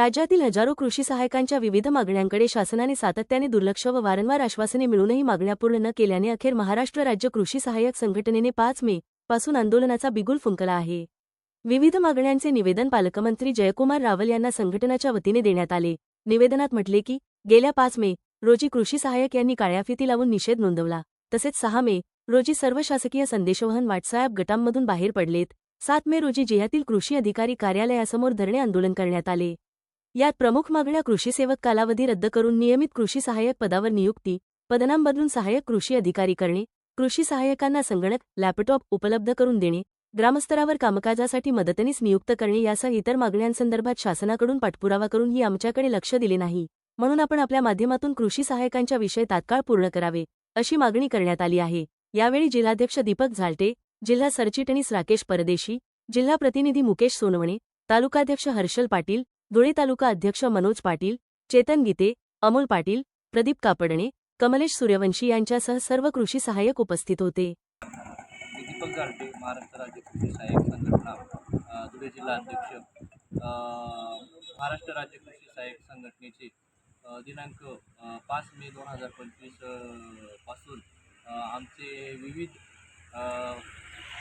राज्यातील हजारो कृषी सहायकांच्या विविध मागण्यांकडे शासनाने सातत्याने दुर्लक्ष व वारंवार आश्वासने मिळूनही मागण्या पूर्ण न केल्याने अखेर महाराष्ट्र राज्य कृषी सहाय्यक संघटनेने पाच मे पासून आंदोलनाचा बिगुल फुंकला आहे. विविध मागण्यांचे निवेदन पालकमंत्री जयकुमार रावल यांना संघटनाच्या वतीने देण्यात आले. निवेदनात म्हटले की गेल्या पाच मे रोजी कृषी सहाय्यक यांनी काळ्याफिती लावून निषेध नोंदवला. तसेच सहा मे रोजी सर्व शासकीय संदेशवहन व्हॉट्सअॅप गटांमधून बाहेर पडलेत. सात मे रोजी जिल्ह्यातील कृषी अधिकारी कार्यालयासमोर धरणे आंदोलन करण्यात आले. यात प्रमुख मागण्या कृषी सेवक कालावधी रद्द करून नियमित कृषी सहाय्यक पदावर नियुक्ती पदनाम बदलून सहाय्यक कृषी अधिकारी करणे कृषी सहाय्यकांना संगणक लॅपटॉप उपलब्ध करून देणे ग्रामस्तरावर कामकाजासाठी मदतनीस नियुक्त करणे यासह इतर मागण्यांसंदर्भात शासनाकडून पाठपुरावा करून ही आमच्याकडे लक्ष दिले नाही. म्हणून आपण आपल्या माध्यमातून कृषी सहाय्यकांच्या विषय तात्काळ पूर्ण करावे अशी मागणी करण्यात आली आहे. यावेळी जिल्हाध्यक्ष दीपक झालटे जिल्हा सरचिटणीस राकेश परदेशी जिल्हा प्रतिनिधी मुकेश सोनवणे तालुकाध्यक्ष हर्षल पाटील धुळे तालुका अध्यक्ष मनोज पाटील चेतन गीते अमोल पाटील प्रदीप कापडणे कमलेश सूर्यवंशी यांच्यासह सर्व कृषी सहाय्यक उपस्थित होते. मी दीपक गारटे महाराष्ट्र राज्य कृषी सहाय्यक संघटना धुळे जिल्हा अध्यक्ष. महाराष्ट्र राज्य कृषी सहाय्यक संघटनेचे दिनांक पाच मे दोन हजार पंचवीसपासून आमचे विविध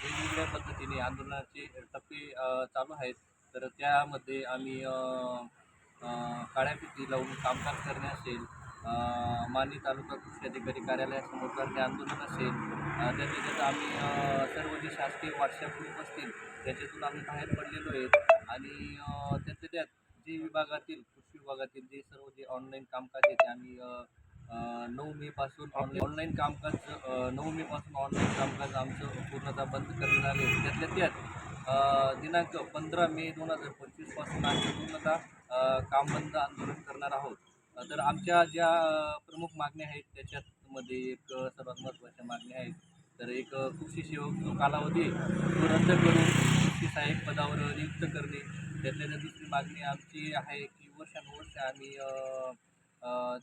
वेगवेगळ्या पद्धतीने आंदोलनाचे टप्पे चालू आहेत. तर त्यामध्ये आम्ही काळ्या फिती लावून कामकाज करणे असेल अ, तालुका कृषी अधिकारी कार्यालयासमोर करणे आंदोलन असेल अ, त्यात आम्ही सर्व जे शासकीय व्हॉट्सअप ग्रुप असतील त्याच्यातून आम्ही बाहेर पडलेलो आहेत. आणि त्यातल्या त्यात जे विभागातील कृषी विभागातील जे सर्व जे ऑनलाईन कामकाज आहे ते आम्ही नऊ मेपासून ऑनलाईन ऑनलाईन कामकाज अ, नऊ मेपासून ऑनलाईन कामकाज आमचं पूर्णतः बंद करण्यात आले. त्यातल्या त्यात दिनांक पंधरा मे दोन हजार पंचवीसपासून आम्ही पूर्णतः काम बंद आंदोलन करणार आहोत. तर आमच्या ज्या प्रमुख मागण्या आहेत त्याच्यामध्ये एक सर्वात महत्त्वाच्या मागण्या आहेत. तर एक कृषी सेवक जो कालावधी तो रद्द करून कृषी सहाय्यक पदावर नियुक्त करणे. त्यातल्या त्या दुसरी मागणी आमची आहे की वर्षानुवर्ष आम्ही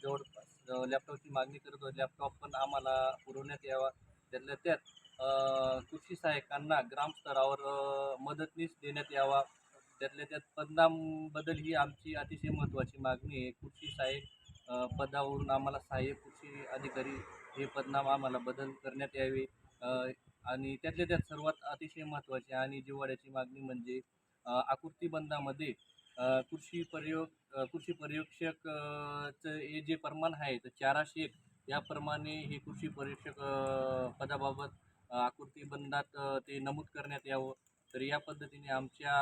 जवळपास लॅपटॉपची मागणी करत होतो लॅपटॉप पण आम्हाला पुरवण्यात यावा. त्यातल्या त्यात कृषी सहाय्यकांना ग्रामस्तरावर मदतनीस देण्यात यावा. त्यातल्या त्यात पदनाम बदल ही आमची अतिशय महत्त्वाची मागणी आहे. कृषी सहाय्यक पदावरून आम्हाला सहाय्यक कृषी अधिकारी हे पदनाम आम्हाला बदल करण्यात यावे. आणि त्यातल्या त्यात सर्वात अतिशय महत्त्वाची आणि जिव्हाळ्याची मागणी म्हणजे अ, कृषी पर्योग कृषी पर्यवेक्षक हे जे प्रमाण आहे तर चाराशे एक याप्रमाणे हे कृषी पर्यवेक्षक पदाबाबत आकृतीबंधात ते नमूद करण्यात यावं. तर या पद्धतीने आमच्या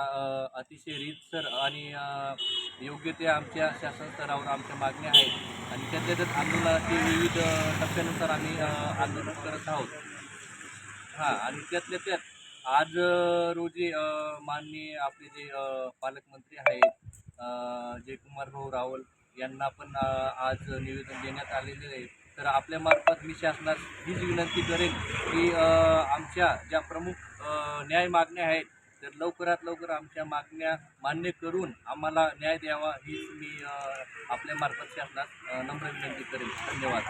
अतिशय रीतसर आणि योग्य ते आमच्या शासन स्तरावर आमच्या मागण्या आहेत. आणि त्यातल्या त्यात आंदोलनाचे विविध टप्प्यानुसार आम्ही आंदोलन करत आहोत. हां आणि त्यातल्या त्यात आज रोजी माननीय आपले जे पालकमंत्री आहेत जयकुमार भाऊ रावल यांना पण आज निवेदन देण्यात आलेले आहे. तर आपल्यामार्फत मी शासनास हीच विनंती करेन की आमच्या ज्या प्रमुख न्याय मागण्या आहेत तर लवकरात लवकर आमच्या मागण्या मान्य करून आम्हाला न्याय द्यावा हीच मी आपल्या आपल्यामार्फत शासनास नम्र विनंती करेन. धन्यवाद.